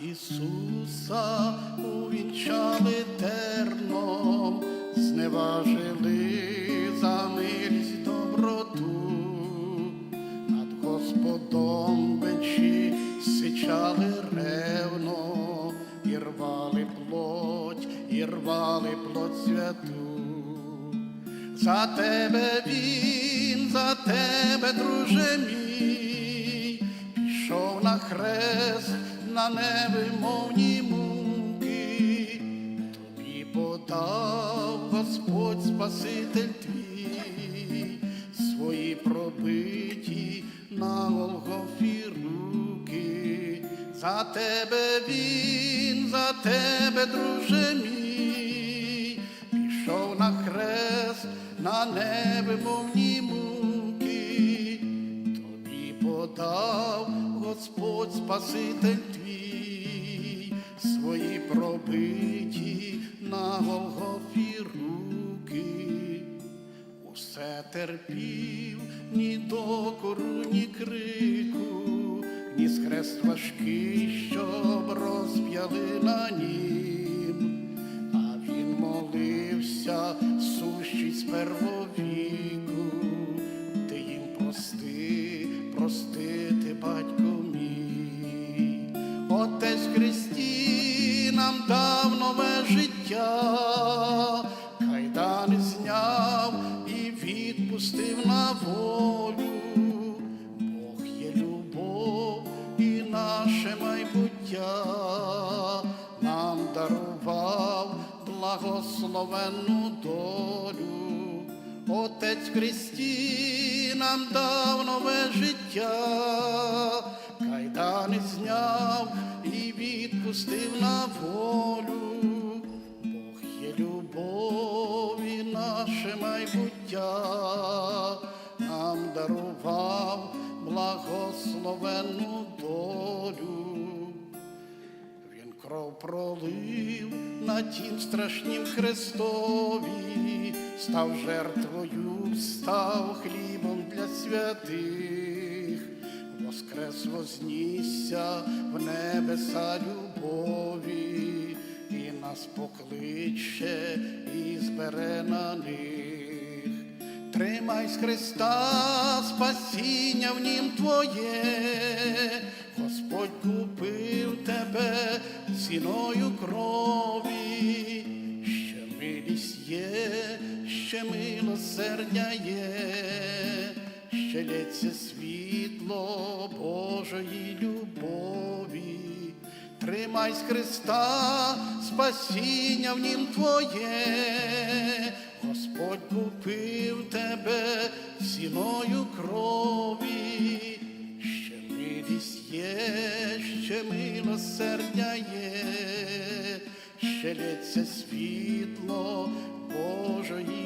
Ісуса увінчали терном, зневажили за милість доброту, над Господом бичі сичали ревно, і рвали плоть, і рвали плоть святу. За тебе він, за тебе, друже мій, пішов на хрест на невимовні муки, тобі подав Господь Спаситель твій, свої пробиті на Голгофі руки. За тебе він, за тебе, друже мій, пішов на хрест на невимовні муки, тобі подав Господь Спаситель свої пробиті на Голгофі руки, усе терпів, ні докору, ні крику, ні хрест важкий, щоб розп'яли на нім. А він молився, сущий з первовіку, ти їм прости, простити, батько нам дав нове життя, кайдани зняв і відпустив на волю. Бог є любов і наше майбуття нам дарував благословенну долю. Отець Христі нам дав нове життя, кайдани зняв і відпустив на волю. Бог є любов і наше майбуття нам дарував благословенну долю. Він кров пролив на тім страшнім Христові, став жертвою, став хлібом для святих, вознісся в небеса любові, і нас покличе і збере на них. Тримай з Христа спасіння в нім твоє, Господь купив тебе ціною крові, ще милість є, ще милосердя є, ще лється світло Божої любові. Тримай з Христа спасіння в нім твоє, Господь купив тебе ціною крові, ще милість є, ще милосердя є, ще світло Божої.